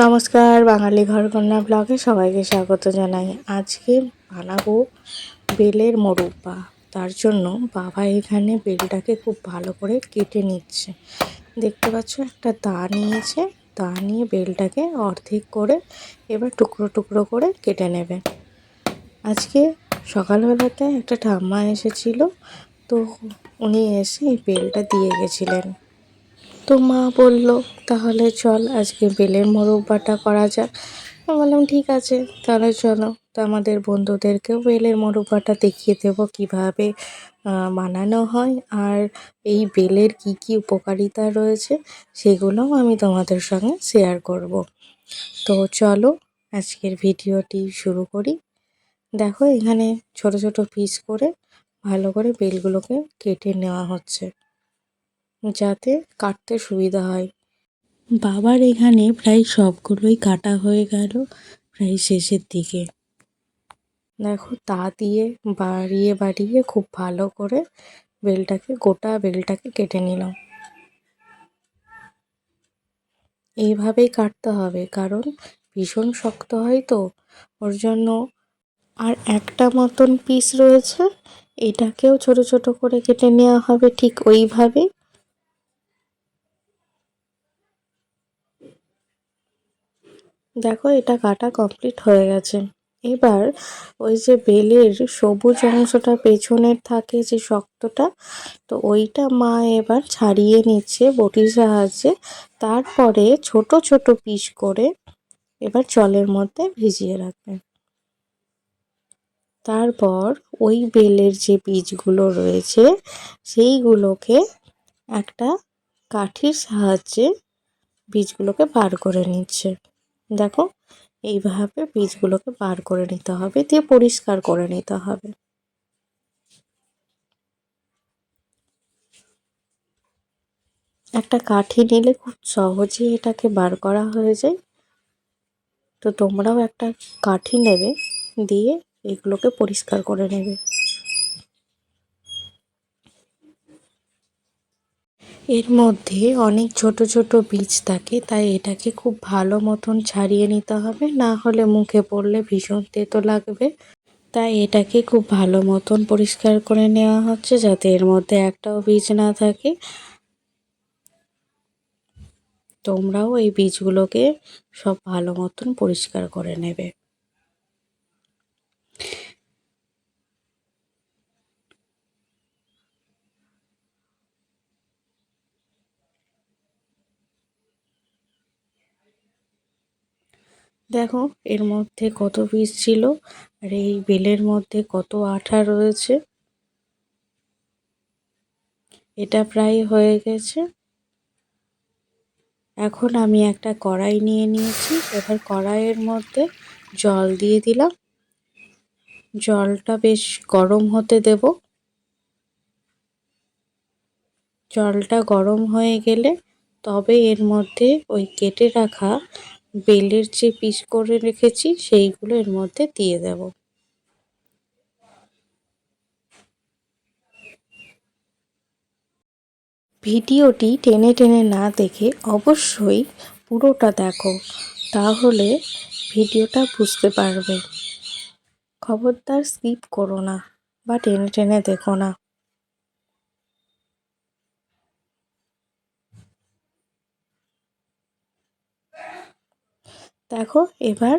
নমস্কার, বাঙালি ঘর ঘরকন্যা ব্লগে সবাইকে স্বাগত জানাই। আজকে বানাবো বেলের মোরব্বা। তার জন্য বাবা এখানে বেলটাকে খুব ভালো করে কেটে নিচ্ছে। দেখতে পাচ্ছ, একটা দা নিয়েছে। দা নিয়ে বেলটাকে অর্ধেক করে এবার টুকরো টুকরো করে কেটে নেবে। আজকে সকালবেলাতে একটা ঠাম্মা এসেছিল, তো উনি এসে এই বেলটা দিয়ে গেছিলেন। তো মা বলল, তাহলে চল, আজকে বেলের মোরব্বাটা করা যাক। আমি বললাম, ঠিক আছে, তাহলে চলো। তো আমাদের বন্ধুদেরকেও বেলের মোরব্বাটা দেখিয়ে দেবো কীভাবে বানানো হয় আর এই বেলের কি কি উপকারিতা রয়েছে সেগুলোও আমি তোমাদের সঙ্গে শেয়ার করব। তো চলো, আজকের ভিডিওটি শুরু করি। দেখো, এখানে ছোট ছোট পিস করে ভালো করে বেলগুলোকে কেটে নেওয়া হচ্ছে। যাতে কাটতে সুবিধা হয়। বাবার এখানে প্রায় সবগুলোই কাটা হয়ে গেল প্রায় শেষের দিকে। দেখো তা দিয়ে বাড়িয়ে বাড়িয়ে খুব ভালো করে বেলটাকে গোটা বেলটাকে কেটে নিলাম। এইভাবেই কাটতে হবে কারণ ভীষণ শক্ত হয় তো। ওর জন্য আর একটা মতন পিস রয়েছে এটাকেও ছোট ছোট করে কেটে নেওয়া হবে ঠিক ওইভাবেই। দেখো, এটা কাটা কমপ্লিট হয়ে গেছে। এবার ওই যে বেলের সবুজ অংশটা পেছনের থাকে যে শক্তটা, তো ওইটা মা এবার ছাড়িয়ে নিচ্ছে বটির সাহায্যে। তারপরে ছোট ছোট পিস করে এবার জলের মধ্যে ভিজিয়ে রাখবে। তারপর ওই বেলের যে বীজগুলো রয়েছে, সেইগুলোকে একটা কাঠির সাহায্যে বীজগুলোকে বার করে নিচ্ছে। দেখো, এইভাবে বীজগুলোকে বার করে নিতে হবে, দিয়ে পরিষ্কার করে নিতে হবে। একটা কাঠি নিলে খুব সহজেই এটাকে বার করা হয়ে যায়। তো তোমরাও একটা কাঠি নেবে, দিয়ে এগুলোকে পরিষ্কার করে নেবে। এর মধ্যে অনেক ছোট ছোট বীজ থাকে, তাই এটাকে খুব ভালো মতন ছাড়িয়ে নিতে হবে। না হলে মুখে পড়লে ভীষণ তেতো লাগবে। তাই এটাকে খুব ভালো মতন পরিষ্কার করে নেওয়া হচ্ছে, যাতে এর মধ্যে একটাও বীজ না থাকে। তোমরাও এই বীজগুলোকে সব ভালো মতন পরিষ্কার করে নেবে। দেখো, এর মধ্যে কত পিস ছিল আর এই বেলের মধ্যে কত আঠা রয়েছে। এটা প্রায় হয়ে গেছে। এখন আমি একটা কড়াই নিয়ে নিয়েছি। এবার কড়াইয়ের মধ্যে জল দিয়ে দিলাম। জলটা বেশ গরম হতে দেব। জলটা গরম হয়ে গেলে তবে এর মধ্যে ওই কেটে রাখা বেলের যে পিস করে রেখেছি, সেইগুলো এর মধ্যে দিয়ে দেব। ভিডিওটি টেনে টেনে না দেখে অবশ্যই পুরোটা দেখো, তাহলে ভিডিওটা বুঝতে পারবে। খবরদার স্কিপ করো না বা টেনে টেনে দেখো না। দেখো, এবার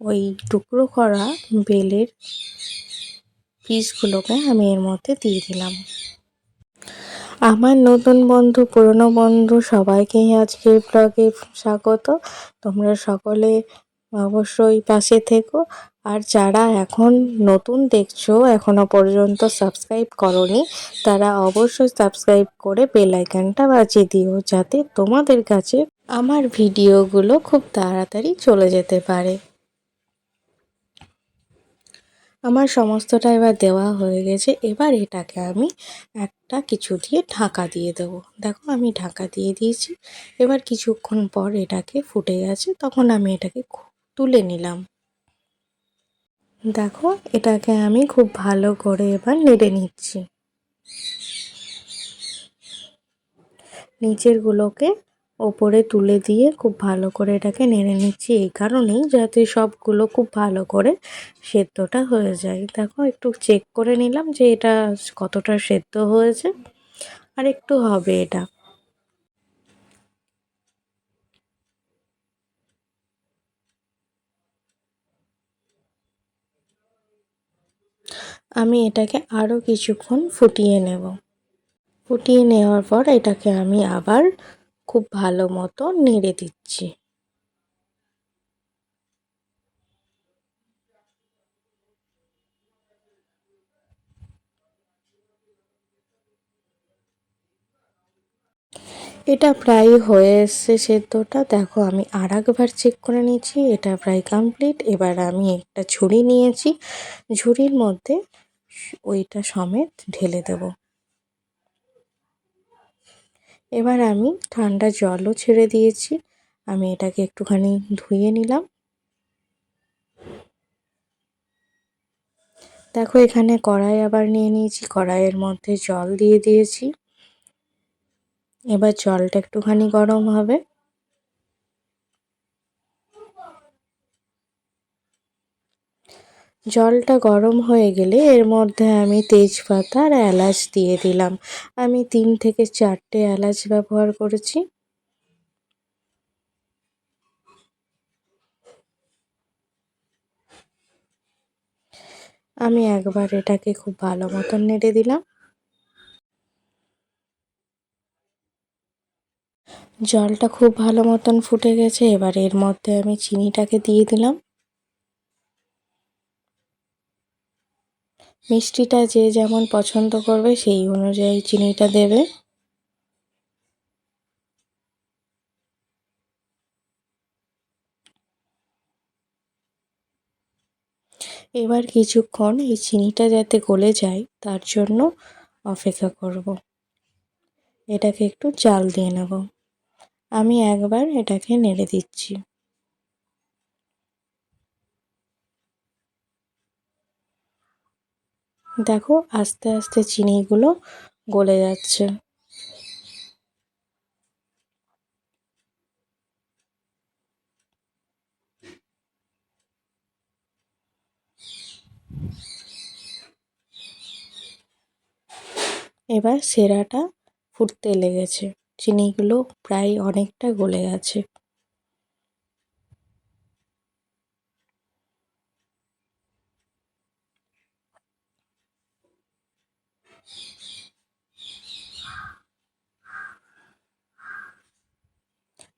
ওই টুকরো করা বেলের পিসগুলোকে আমি এর মধ্যে দিয়ে দিলাম। আমার নতুন বন্ধু, পুরনো বন্ধু, সবাইকেই আজকে ব্লগে স্বাগত। তোমরা সকলে অবশ্যই পাশে থেকো। আর যারা এখন নতুন দেখছ, এখনও পর্যন্ত সাবস্ক্রাইব করনি, তারা অবশ্যই সাবস্ক্রাইব করে বেল আইকনটা বাজিয়ে দিও, যাতে তোমাদের কাছে আমার ভিডিওগুলো খুব তাড়াতাড়ি চলে যেতে পারে। আমার সমস্তটা এবার দেওয়া হয়ে গেছে। এবার এটাকে আমি একটা কিছু দিয়ে ঢাকা দিয়ে দেবো। দেখো, আমি ঢাকা দিয়ে দিয়েছি। এবার কিছুক্ষণ পর এটাকে ফুটে গেছে, তখন আমি এটাকে তুলে নিলাম। দেখো, এটাকে আমি খুব ভালো করে এবার নেড়ে নিচ্ছি। নিচেরগুলোকে ওপরে তুলে দিয়ে খুব ভালো করে এটাকে নেড়ে নিচ্ছি। এই কারণেই যাতে সবগুলো খুব ভালো করে সেদ্ধটা হয়ে যায়। দেখো, একটু চেক করে নিলাম যে এটা কতটা সেদ্ধ হয়েছে আর একটু হবে এটা। আমি এটাকে আরও কিছুক্ষণ ফুটিয়ে নেব। ফুটিয়ে নেওয়ার পর এটাকে আমি আবার খুব ভালো মতো নেড়ে দিচ্ছি। এটা প্রায় হয়ে এসছে সেদ্ধটা। দেখো, আমি আর একবার চেক করে নিয়েছি, এটা প্রায় কমপ্লিট এবার আমি একটা ঝুড়ি নিয়েছি ঝুড়ির মধ্যে ওইটা সমেত ঢেলে দেব। এবার আমি ঠান্ডা জলও ছেড়ে দিয়েছি। আমি এটাকে একটুখানি ধুয়ে নিলাম। দেখো, এখানে কড়াই আবার নিয়ে নিয়েছি। কড়াইয়ের মধ্যে জল দিয়ে দিয়েছি। এবার জলটা একটুখানি গরম হবে। জলটা গরম হয়ে গেলে এর মধ্যে আমি তেজপাতা আর এলাচ দিয়ে দিলাম। আমি তিন থেকে চারটে এলাচ ব্যবহার করেছি। আমি একবার এটাকে খুব ভালো মতন নেড়ে দিলাম। জলটা খুব ভালো মতন ফুটে গেছে, এবার এর মধ্যে আমি চিনিটাকে দিয়ে দিলাম। মিষ্টিটা যে যেমন পছন্দ করবে, সেই অনুযায়ী চিনিটা দেবে। এবার কিছুক্ষণ এই চিনিটা যাতে গলে যায়, তার জন্য অপেক্ষা করব। এটাকে একটু জাল দিয়ে নেব। আমি একবার এটাকে নেড়ে দিচ্ছি। দেখো আস্তে আস্তে চিনিগুলো গলে যাচ্ছে। এবার সেরাটা ফুটতে লেগেছে। চিনিগুলো প্রায় অনেকটা গলে গেছে।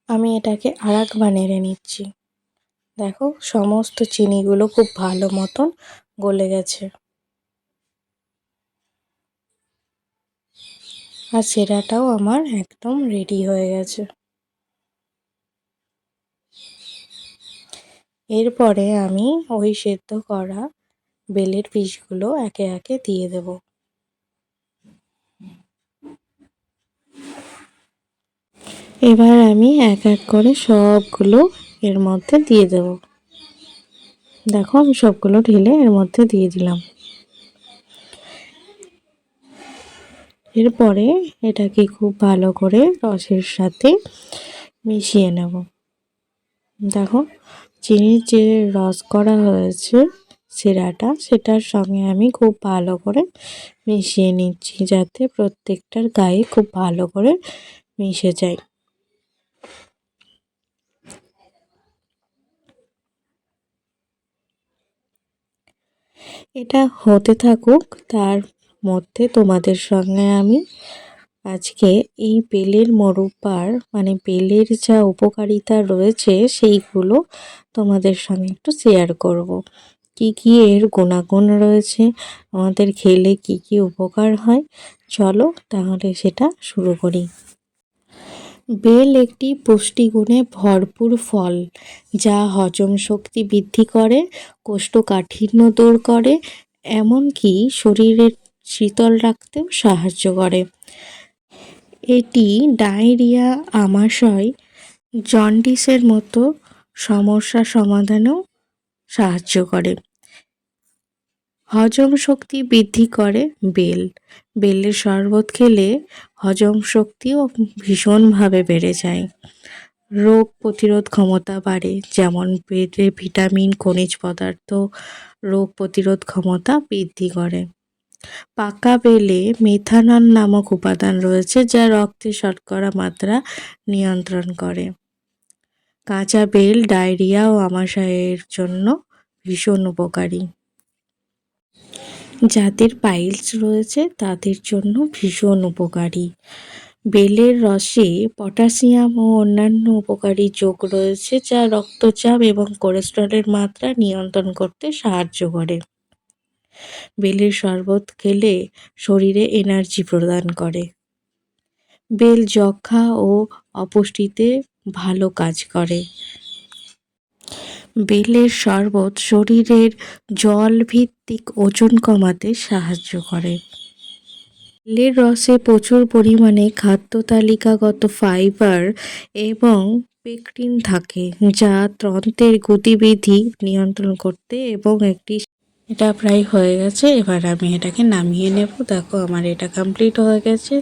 আমি এটাকে আর নেড়ে নিচ্ছি। দেখো, সমস্ত চিনিগুলো খুব ভালো মতন গলে গেছে। আর সেরাটাও আমার একদম রেডি হয়ে গেছে। এরপরে আমি ওই সেদ্ধ করা বেলের পিসগুলো একে একে দিয়ে দেব। এবার আমি এক এক করে সবগুলো এর মধ্যে দিয়ে দেব। দেখো, আমি সবগুলো ঢেলে এর মধ্যে দিয়ে দিলাম। এরপরে এটাকে খুব ভালো করে রসের সাথে মিশিয়ে নেব। দেখো, চিনির যে রস করা হয়েছে সিরাটা, সেটার সঙ্গে আমি খুব ভালো করে মিশিয়ে নিচ্ছি যাতে প্রত্যেকটার গায়ে খুব ভালো করে মিশে যায়। এটা হতে থাকুক, তার মধ্যে তোমাদের সঙ্গে আমি আজকে এই বেলের মোরব্বার মানে বেলের যা উপকারিতা রয়েছে, সেইগুলো তোমাদের সঙ্গে একটু শেয়ার করব। কি কি এর গুণাগুণ রয়েছে, আমাদের খেলে কি কি উপকার হয়, চলো তাহলে সেটা শুরু করি বেল একটি পুষ্টিগুণে ভরপুর ফল, যা হজম শক্তি বৃদ্ধি করে, কোষ্ঠকাঠিন্য দূর করে, এমনকি শরীরের শীতল রাখতেও সাহায্য করে। এটি ডায়রিয়া, আমাশয়, জন্ডিসের মতো সমস্যা সমাধানেও সাহায্য করে। হজম শক্তি বৃদ্ধি করে বেল। বেলের শরবত খেলে হজম শক্তিও ভীষণভাবে বেড়ে যায়। রোগ প্রতিরোধ ক্ষমতা বাড়ে, যেমন বেলে ভিটামিন, খনিজ পদার্থ রোগ প্রতিরোধ ক্ষমতা বৃদ্ধি করে। পাকা বেলে মেথানল নামক উপাদান রয়েছে যা রক্তে শর্করা মাত্রা নিয়ন্ত্রণ করে। কাঁচা বেল, ডায়রিয়া ও আমাশয়ের জন্য ভীষণ উপকারী। যাদের পাইলস রয়েছে তাদের জন্য ভীষণ উপকারী। বেলের রসে পটাশিয়াম ও অন্যান্য উপকারী যোগ রয়েছে যা রক্তচাপ এবং কোলেস্ট্রলের মাত্রা নিয়ন্ত্রণ করতে সাহায্য করে। বেলের শরবত খেলে শরীরে এনার্জি প্রদান করে। বেল যক্ষা ও অপুষ্টিতে ভালো কাজ করে। বেলের শরবত শরীরের জল ভিত্তিক ওজন কমাতে সাহায্য করে। বেলের রসে প্রচুর পরিমাণে খাদ্য তালিকাগত ফাইবার এবং পেকটিন থাকে, যা তন্ত্রের গতিবিধি নিয়ন্ত্রণ করতে এবং একটি এটা প্রায় হয়ে গেছে, এবার আমি এটাকে নামিয়ে নেব। দেখো, আমার এটা কমপ্লিট হয়ে গেছে।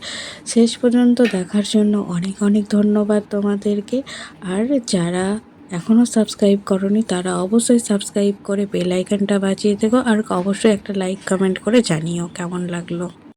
শেষ পর্যন্ত দেখার জন্য অনেক অনেক ধন্যবাদ তোমাদেরকে। আর যারা এখনও সাবস্ক্রাইব করনি তারা অবশ্যই সাবস্ক্রাইব করে বেল আইকনটা বাজিয়ে দেবো আর অবশ্যই একটা লাইক কমেন্ট করে জানিও কেমন লাগল।